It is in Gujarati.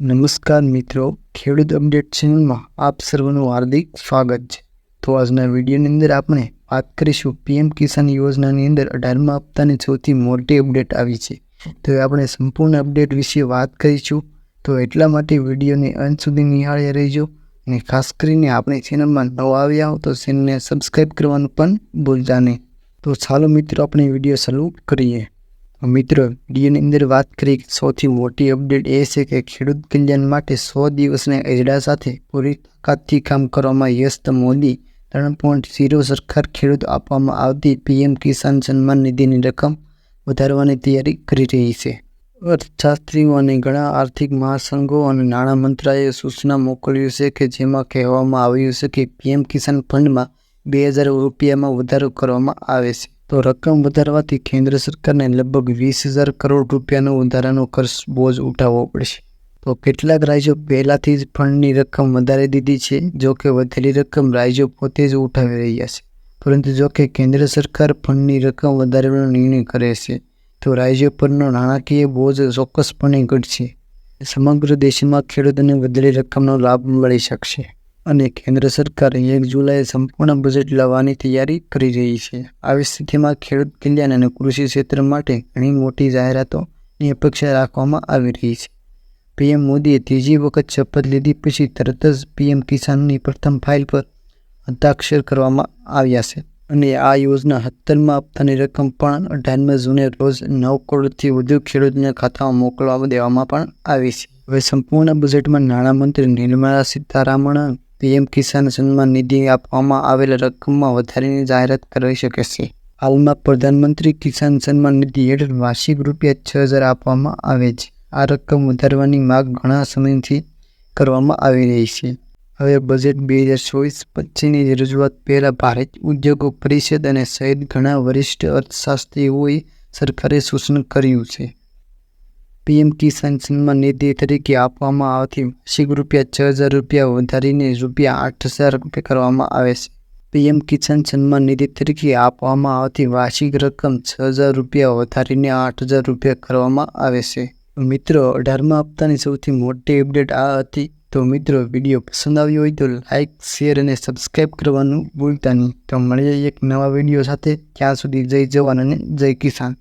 નમસ્કાર મિત્રો, ખેડૂત અપડેટ ચેનલમાં આપ સર્વનું હાર્દિક સ્વાગત છે. તો આજના વિડીયોની અંદર આપણે વાત કરીશું પીએમ કિસાન યોજનાની અંદર અઢારમા હપ્તાની સૌથી મોટી અપડેટ આવી છે. તો આપણે સંપૂર્ણ અપડેટ વિશે વાત કરીશું. તો એટલા માટે વિડીયોને અંત સુધી નિહાળ્યા રહેજો અને ખાસ કરીને આપણી ચેનલમાં નવા આવ્યા હો તો ચેનલને સબસ્ક્રાઈબ કરવાનું પણ ભૂલતા નહીં. તો ચાલો મિત્રો, આપણે વીડિયો શરૂ કરીએ. મિત્રો વિડીયોની અંદર વાત કરી સૌથી મોટી અપડેટ એ છે કે ખેડૂત કલ્યાણ માટે સો દિવસના એજડા સાથે પૂરી તાકાતથી કામ કરવામાં વ્યસ્ત મોદી. ત્રણ પોઈન્ટ ઝીરો સરકાર ખેડૂત આપવામાં આવતી પીએમ કિસાન સન્માન નિધિની રકમ વધારવાની તૈયારી કરી રહી છે. અર્થશાસ્ત્રીઓ અને ઘણા આર્થિક મહાસંઘો અને નાણાં મંત્રાલયે સૂચના મોકલ્યું છે કે જેમાં કહેવામાં આવ્યું છે કે પીએમ કિસાન ફંડમાં બે હજાર રૂપિયામાં વધારો કરવામાં આવે છે. તો રકમ વધારવાથી કેન્દ્ર સરકારને લગભગ વીસ હજાર કરોડ રૂપિયાનો વધારાનો ખર્ચ બોજ ઉઠાવવો પડશે. તો કેટલાક રાજ્યો પહેલાંથી જ ફંડની રકમ વધારી દીધી છે, જો કે વધેલી રકમ રાજ્યો પોતે જ ઉઠાવી રહ્યા છે. પરંતુ જો કે કેન્દ્ર સરકાર ફંડની રકમ વધારવાનો નિર્ણય કરે છે, તો રાજ્યો પરનો નાણાકીય બોજ ચોક્કસપણે ઘટશે. સમગ્ર દેશમાં ખેડૂતોને વધેલી રકમનો લાભ મળી શકશે. અને કેન્દ્ર સરકાર એક જુલાઈએ સંપૂર્ણ બજેટ લાવવાની તૈયારી કરી રહી છે. આવી સ્થિતિમાં ખેડૂત કલ્યાણ અને કૃષિ ક્ષેત્ર માટે ઘણી મોટી જાહેરાતોની અપેક્ષા રાખવામાં આવી રહી છે. પીએમ મોદીએ ત્રીજી વખત શપથ લીધી પછી તરત જ પીએમ કિસાનની પ્રથમ ફાઇલ પર હસ્તાક્ષર કરવામાં આવ્યા છે અને આ યોજના સત્તરમાં હપ્તાની રકમ પણ અઢારમી જૂને રોજ નવ કરોડથી વધુ ખેડૂતને ખાતામાં મોકલવા દેવામાં પણ આવી છે. હવે સંપૂર્ણ બજેટમાં નાણામંત્રી નિર્મલા સીતારામણ પીએમ કિસાન સન્માન નિધિ આપવામાં આવેલ રકમમાં વધારીની જાહેરાત કરી શકે છે. હાલમાં પ્રધાનમંત્રી કિસાન સન્માન નિધિ હેઠળ વાર્ષિક રૂપિયા છ હજાર આપવામાં આવે છે. આ રકમ વધારવાની માગ ઘણા સમયથી કરવામાં આવી રહી છે. હવે બજેટ બે હજાર ચોવીસ પછીની રજૂઆત પહેલાં ભારત ઉદ્યોગો પરિષદ અને સહિત ઘણા વરિષ્ઠ અર્થશાસ્ત્રીઓએ સરકારે સૂચન કર્યું છે. પીએમ કિસાન સન્માન નિધિ તરીકે આપવામાં આવતી વાર્ષિક રૂપિયા છ હજાર રૂપિયા વધારીને રૂપિયા આઠ હજાર રૂપિયા કરવામાં આવે છે. પીએમ કિસાન સન્માન નિધિ તરીકે આપવામાં આવતી વાર્ષિક રકમ છ હજાર રૂપિયા વધારીને આઠ હજાર રૂપિયા કરવામાં આવે છે. મિત્રો, અઢારમા હપ્તાની સૌથી મોટી અપડેટ આ હતી. તો મિત્રો, વીડિયો પસંદ આવ્યો હોય તો લાઇક શેર અને સબસ્ક્રાઈબ કરવાનું ભૂલતા નહીં. તો મળીએ એક નવા વીડિયો સાથે. ત્યાં સુધી જય જવાન અને જય કિસાન.